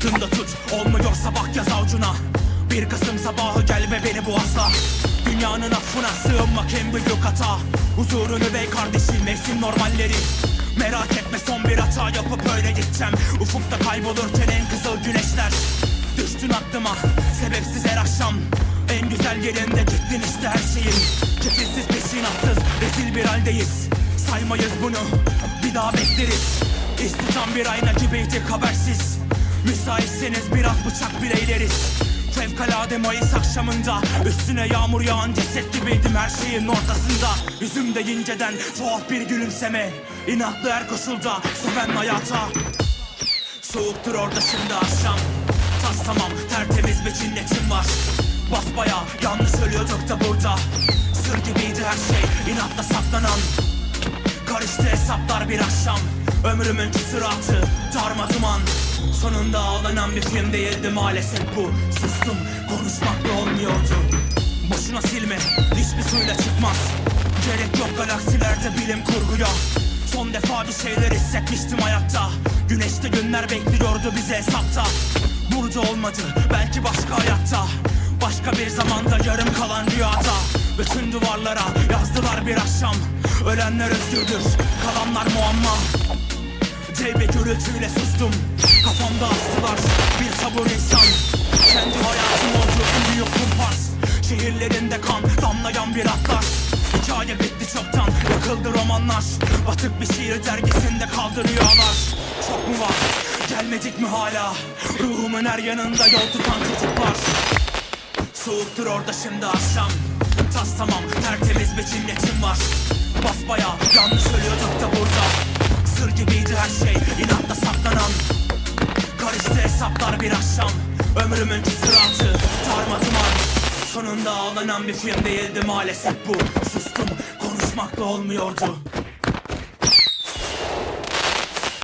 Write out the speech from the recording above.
aklında tut. Olmuyorsa bak yaz avucuna. Bir Kasım sabahı gelme beni bu asla. Dünyanın affına sığınmak en büyük hata Huzurunu ve kardeşim mevsim normalleri. Merak etme son bir hata yapıp öyle gideceğim. Ufukta kaybolurken en kızıl güneşler. Düştün aklıma sebepsiz her akşam. En güzel yerinde gittin işte her şeyin. Kefilsiz peşinatsız rezil bir haldeyiz. Saymayız bunu bir daha bekleriz. İstihdam bir ayna gibiydik habersiz Müsaitseniz biraz bıçak bile eğleriz Fevkalade Mayıs akşamında Üstüne yağmur yağan ceset gibiydim her şeyin ortasında. Yüzümde inceden tuhaf bir gülümseme. İnatlı her koşulda seven hayata. Soğuktur orada şimdi akşam. Tas tamam tertemiz bir cinnetim var. Basbaya yanlış ölüyorduk da burada. Sır gibiydi her şey inatla saklanan. Karıştı hesaplar bir akşam. Ömrümün küsuratı darma duman Sonunda ağlanan bir film değildi maalesef bu. Sustum konuşmakla olmuyordu. Boşuna silme hiçbir suyla çıkmaz. Gerek yok galaksilerde bilim kurguya. Son defa bir şeyler hissetmiştim hayatta. Güneşte günler bekliyordu bize hesapta. Burada olmadı belki başka hayatta. Başka bir zamanda yarım kalan rüyada. Bütün duvarlara yazdılar bir akşam. Ölenler özgürdür kalanlar muamma Bir gürültüyle sustum. Kafamda astılar bir sabır insan. Kendi hayatım oldu büyük kumpas Şehirlerinde kan damlayan bir atlas. Hikaye bitti çoktan yakıldı romanlar. Batık bir şiir dergisinde kaldı rüyalar. Çok mu var? Gelmedik mi hala? Ruhumun her yanında yol tutan çocuklar. Soğuktur orada şimdi akşam. Tas tamam tertemiz bir cinnetim var. Basbaya yanlış ölüyorduk da burada her şey inatla saklanan. Karıştı hesaplar bir akşam Ömrümün küsuratı darma duman Sonunda ağlanan bir film değildi maalesef bu. Sustum konuşmakla olmuyordu